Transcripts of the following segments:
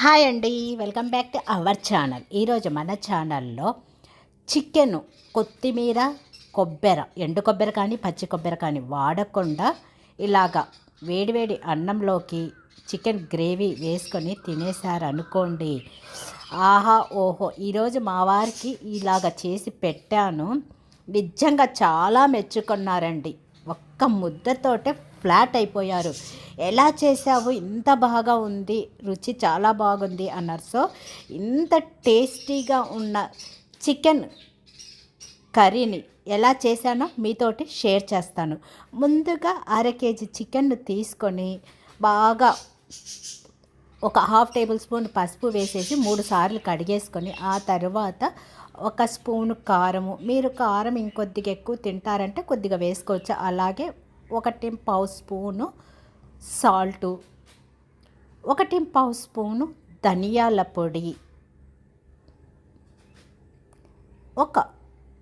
Hi అండి welcome back to our channel. ఈరోజు మన ఛానల్లో చికెన్ కొత్తిమీర కొబ్బరి ఎండు కొబ్బరి కానీ పచ్చి కొబ్బరి కానీ వాడకుండా ఇలాగా వేడివేడి అన్నంలోకి చికెన్ గ్రేవీ వేసుకొని తినేసారు అనుకోండి ఆహా ఓహో ఈరోజు మా వారికి ఇలాగ చేసి పెట్టాను. నిజంగా చాలా మెచ్చుకున్నారండి. ఒక్క ముద్దతోటే ఫ్లాట్ అయిపోయారు. ఎలా చేసావు ఇంత బాగా ఉంది. రుచి చాలా బాగుంది అన్నారు. సో ఇంత టేస్టీగా ఉన్న చికెన్ కర్రీని ఎలా చేశానో మీతోటి షేర్ చేస్తాను. ముందుగా అర కేజీ చికెన్ను తీసుకొని బాగా ఒక హాఫ్ టేబుల్ స్పూన్ పసుపు వేసేసి మూడు సార్లు కడిగేసుకొని ఆ తర్వాత ఒక స్పూన్ కారము. మీరు కారం ఇంకొద్దిగా ఎక్కువ తింటారంటే కొద్దిగా వేసుకోవచ్చు. అలాగే ఒకటి పావు స్పూను సాల్టు ఒకటి పావు స్పూను ధనియాల పొడి ఒక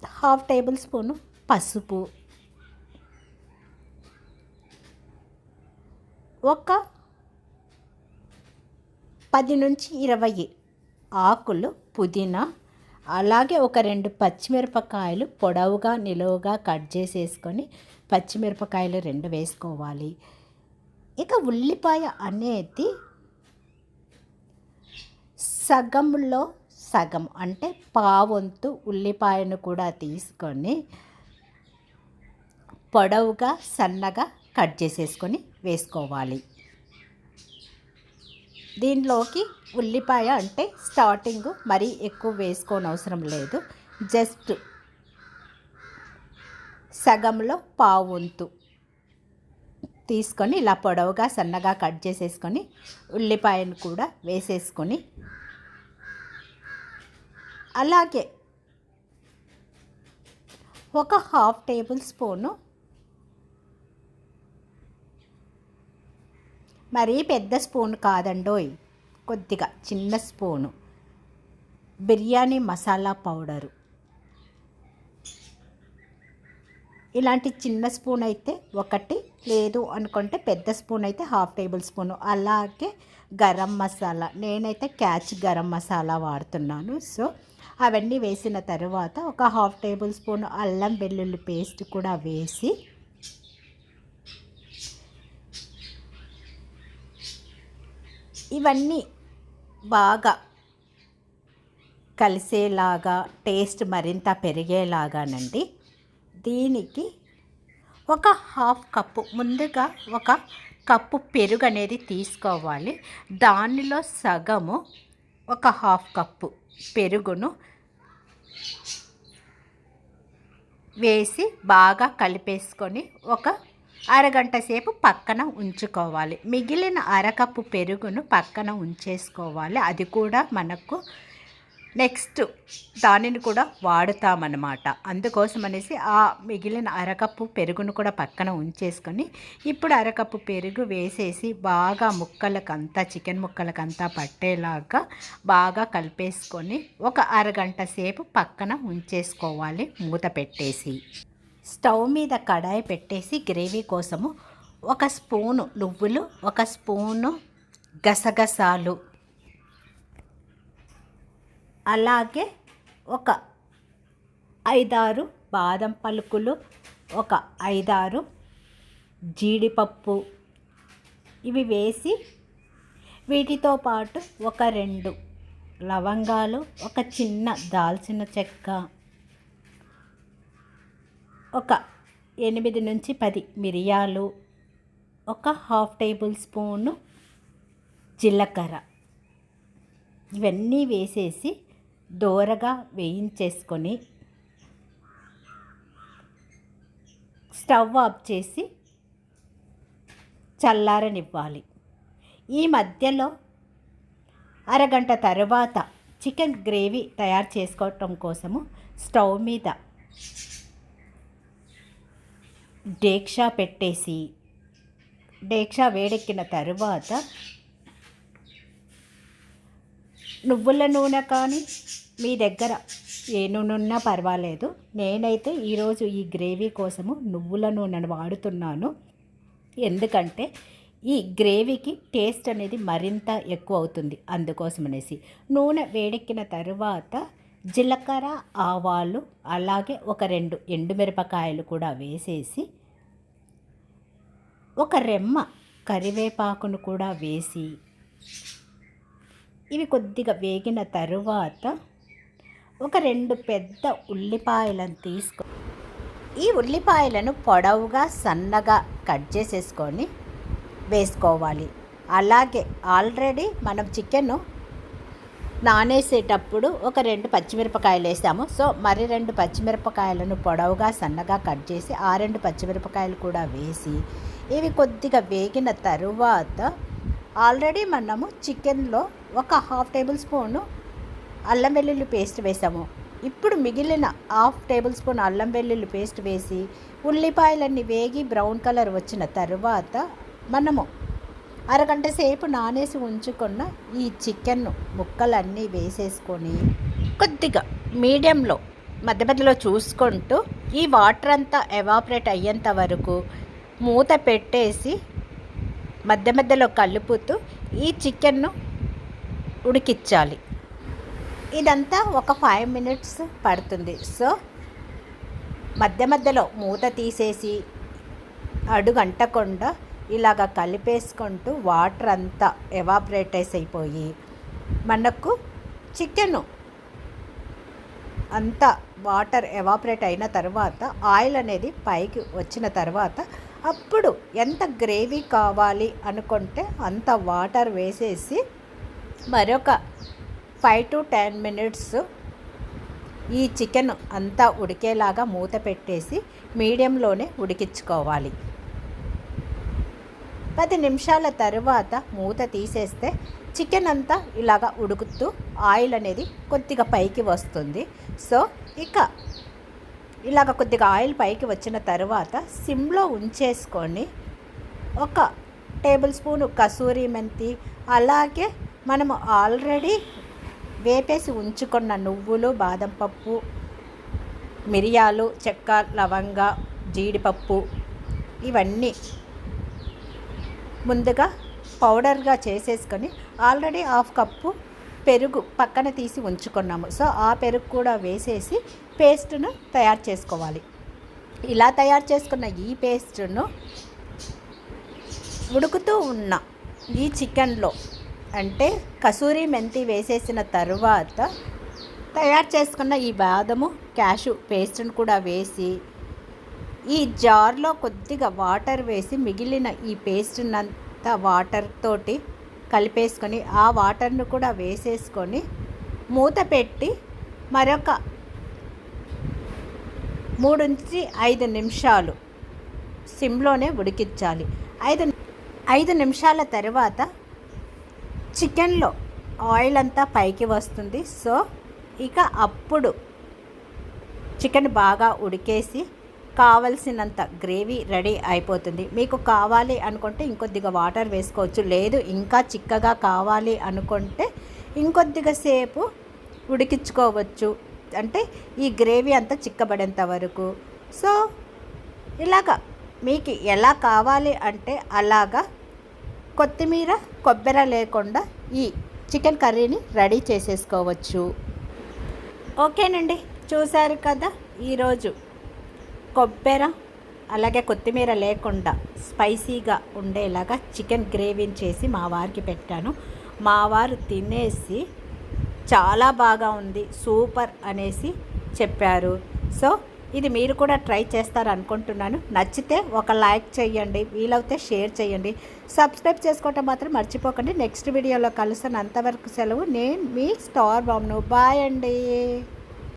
హాఫ్ టేబుల్ స్పూను పసుపు ఒక పది నుంచి ఇరవై ఆకులు పుదీనా అలాగే ఒక రెండు పచ్చిమిరపకాయలు పొడవుగా నిలువుగా కట్ చేసేసుకొని పచ్చిమిరపకాయలు రెండు వేసుకోవాలి. ఇక ఉల్లిపాయ అనేది సగంలో సగం అంటే పావంతు ఉల్లిపాయను కూడా తీసుకొని పొడవుగా సన్నగా కట్ చేసేసుకొని వేసుకోవాలి. దీనిలోకి ఉల్లిపాయ అంటే స్టార్టింగ్ మరీ ఎక్కువ వేసుకోని అవసరం లేదు. జస్ట్ సగంలో పావుంతు తీసుకొని ఇలా పొడవుగా సన్నగా కట్ చేసేసుకొని ఉల్లిపాయను కూడా వేసేసుకొని అలాగే ఒక హాఫ్ టేబుల్ స్పూను మరీ పెద్ద స్పూన్ కాదండోయ్. కొద్దిగా చిన్న స్పూను. బిర్యానీ మసాలా పౌడరు. ఇలాంటి చిన్న స్పూన్ అయితే ఒకటి లేదు అనుకుంటే పెద్ద స్పూన్ అయితే హాఫ్ టేబుల్ స్పూన్. అలాగే గరం మసాలా. నేనైతే క్యాచ్ గరం మసాలా వాడుతున్నాను. సో అవన్నీ వేసిన తర్వాత ఒక హాఫ్ టేబుల్ స్పూన్ అల్లం వెల్లుల్లి పేస్ట్ కూడా వేసి ఇవన్నీ బాగా కలిసేలాగా టేస్ట్ మరింత పెరిగేలాగానండి. దీనికి ఒక హాఫ్ కప్పు ముందుగా ఒక కప్పు పెరుగు అనేది తీసుకోవాలి. దానిలో సగము ఒక హాఫ్ కప్పు పెరుగును వేసి బాగా కలిపేసుకొని ఒక అరగంట సేపు పక్కన ఉంచుకోవాలి. మిగిలిన అరకప్పు పెరుగును పక్కన ఉంచేసుకోవాలి. అది కూడా మనకు నెక్స్ట్ దానిని కూడా వాడుతామన్నమాట. అందుకోసం అనేసి ఆ మిగిలిన అరకప్పు పెరుగును కూడా పక్కన ఉంచేసుకొని ఇప్పుడు అరకప్పు పెరుగు వేసేసి బాగా ముక్కలకంతా చికెన్ ముక్కలకంతా పట్టేలాగా బాగా కలిపేసుకొని ఒక అరగంట సేపు పక్కన ఉంచేసుకోవాలి. మూత పెట్టేసి. స్టవ్ మీద కడాయి పెట్టేసి గ్రేవీ కోసము ఒక స్పూను నువ్వులు ఒక స్పూను గసగసాలు. అలాగే ఒక ఐదారు బాదం పలుకులు ఒక ఐదారు జీడిపప్పు. ఇవి వేసి వీటితో పాటు ఒక రెండు లవంగాలు ఒక చిన్న దాల్చిన చెక్క. ఒక ఎనిమిది నుంచి పది మిరియాలు ఒక హాఫ్ టేబుల్ స్పూను జీలకర్ర. ఇవన్నీ వేసేసి దోరగా వేయించేసుకొని స్టవ్ ఆఫ్ చేసి చల్లారనివ్వాలి. ఈ మధ్యలో అరగంట తర్వాత చికెన్ గ్రేవీ తయారు చేసుకోవటం కోసము స్టవ్ మీద డేక్షా పెట్టేసి డేక్షా వేడెక్కిన తరువాత నువ్వుల నూనె కానీ మీ దగ్గర ఏ నూనె ఉన్నా పర్వాలేదు. నేనైతే ఈరోజు ఈ గ్రేవీ కోసము నువ్వుల నూనెను వాడుతున్నాను. ఎందుకంటే ఈ గ్రేవీకి టేస్ట్ అనేది మరింత ఎక్కువ అవుతుంది. అందుకోసం అనేసి నూనె వేడెక్కిన తర్వాత జీలకర్ర ఆవాలు అలాగే ఒక రెండు ఎండుమిరపకాయలు కూడా వేసేసి ఒక రెమ్మ కరివేపాకును కూడా వేసి ఇవి కొద్దిగా వేగిన తరువాత ఒక రెండు పెద్ద ఉల్లిపాయలను తీసుకో ఈ ఉల్లిపాయలను పొడవుగా సన్నగా కట్ చేసేసుకొని వేసుకోవాలి. అలాగే ఆల్రెడీ మనం చికెన్ నానేసేటప్పుడు ఒక రెండు పచ్చిమిరపకాయలు వేసాము. సో మరి రెండు పచ్చిమిరపకాయలను పొడవుగా సన్నగా కట్ చేసి ఆ రెండు పచ్చిమిరపకాయలు కూడా వేసి ఇవి కొద్దిగా వేగిన తరువాత ఆల్రెడీ మనము చికెన్లో ఒక హాఫ్ టేబుల్ స్పూను అల్లం వెల్లుల్లి పేస్ట్ వేసాము. ఇప్పుడు మిగిలిన హాఫ్ టేబుల్ స్పూన్ అల్లం వెల్లుల్లి పేస్ట్ వేసి ఉల్లిపాయలన్నీ వేగి బ్రౌన్ కలర్ వచ్చిన తర్వాత మనము అరగంట సేపు నానేసి ఉంచుకున్న ఈ చికెన్ ముక్కలన్నీ వేసేసుకొని కొద్దిగా మీడియంలో మధ్య మధ్యలో చూసుకుంటూ ఈ వాటర్ అంతా ఎవాపరేట్ అయ్యేంత వరకు మూత పెట్టేసి మధ్య మధ్యలో కలుపుతూ ఈ చికెన్ను ఉడికించాలి. ఇదంతా ఒక ఫైవ్ మినిట్స్ పడుతుంది. సో మధ్య మధ్యలో మూత తీసేసి అడుగంటకుండా ఇలాగ కలిపేసుకుంటూ వాటర్ అంతా ఎవాపరేటైజ్ అయిపోయి మనకు చికెను అంతా వాటర్ ఎవాపరేట్ అయిన తర్వాత ఆయిల్ అనేది పైకి వచ్చిన తర్వాత అప్పుడు ఎంత గ్రేవీ కావాలి అనుకుంటే అంత వాటర్ వేసేసి మరొక ఫైవ్ టు టెన్ మినిట్స్ ఈ చికెన్ అంతా ఉడికేలాగా మూత పెట్టేసి మీడియంలోనే ఉడికించుకోవాలి. పది నిమిషాల తర్వాత మూత తీసేస్తే చికెన్ అంతా ఇలాగా ఉడుకుతూ ఆయిల్ అనేది కొద్దిగా పైకి వస్తుంది. సో ఇక ఇలాగ కొద్దిగా ఆయిల్ పైకి వచ్చిన తర్వాత సిమ్లో ఉంచేసుకొని ఒక టేబుల్ స్పూన్ కసూరి మెంతి అలాగే మనము ఆల్రెడీ వేపేసి ఉంచుకున్న నువ్వులు బాదం పప్పు మిరియాలు చెక్క లవంగ జీడిపప్పు ఇవన్నీ ముందుగా పౌడర్గా చేసేసుకొని ఆల్రెడీ హాఫ్ కప్పు పెరుగు పక్కన తీసి ఉంచుకున్నాము. సో ఆ పెరుగు కూడా వేసేసి పేస్ట్ను తయారు చేసుకోవాలి. ఇలా తయారు చేసుకున్న ఈ పేస్ట్ను ఉడుకుతూ ఉన్న ఈ చికెన్లో అంటే కసూరి మెంతి వేసేసిన తరువాత తయారు చేసుకున్న ఈ బాదము క్యాషు పేస్ట్ను కూడా వేసి ఈ జార్లో కొద్దిగా వాటర్ వేసి మిగిలిన ఈ పేస్ట్నంతా వాటర్ తోటి కలిపేసుకొని ఆ వాటర్ను కూడా వేసేసుకొని మూత పెట్టి మరొక మూడు నుంచి ఐదు నిమిషాలు సిమ్లోనే ఉడికించాలి. ఐదు ఐదు నిమిషాల తర్వాత చికెన్లో ఆయిల్ అంతా పైకి వస్తుంది. సో ఇక అప్పుడు చికెన్ బాగా ఉడికేసి కావలసినంత గ్రేవీ రెడీ అయిపోతుంది. మీకు కావాలి అనుకుంటే ఇంకొద్దిగా వాటర్ వేసుకోవచ్చు. లేదు ఇంకా చిక్కగా కావాలి అనుకుంటే ఇంకొద్దిగా సేపు ఉడికించుకోవచ్చు. అంటే ఈ గ్రేవీ అంతా చిక్కబడేంత వరకు. సో ఇలాగా మీకు ఎలా కావాలి అంటే అలాగా కొత్తిమీర కొబ్బరి లేకుండా ఈ చికెన్ కర్రీని రెడీ చేసేసుకోవచ్చు. ఓకేనండి. చూశారు కదా ఈరోజు కొబ్బరి అలాగే కొత్తిమీర లేకుండా స్పైసీగా ఉండేలాగా చికెన్ గ్రేవీని చేసి మా వారికి పెట్టాను. మా వారు తినేసి చాలా బాగా ఉంది సూపర్ అనేసి చెప్పారు. సో ఇది మీరు కూడా ట్రై చేస్తారు అనుకుంటున్నాను. నచ్చితే ఒక లైక్ చేయండి వీలైతే షేర్ చేయండి. సబ్స్క్రైబ్ చేసుకోవటం మాత్రం మర్చిపోకండి. నెక్స్ట్ వీడియోలో కలుస్తాను అంతవరకు సెలవు. నేను మీ స్టార్ బామ్ను. బాయ్ అండి.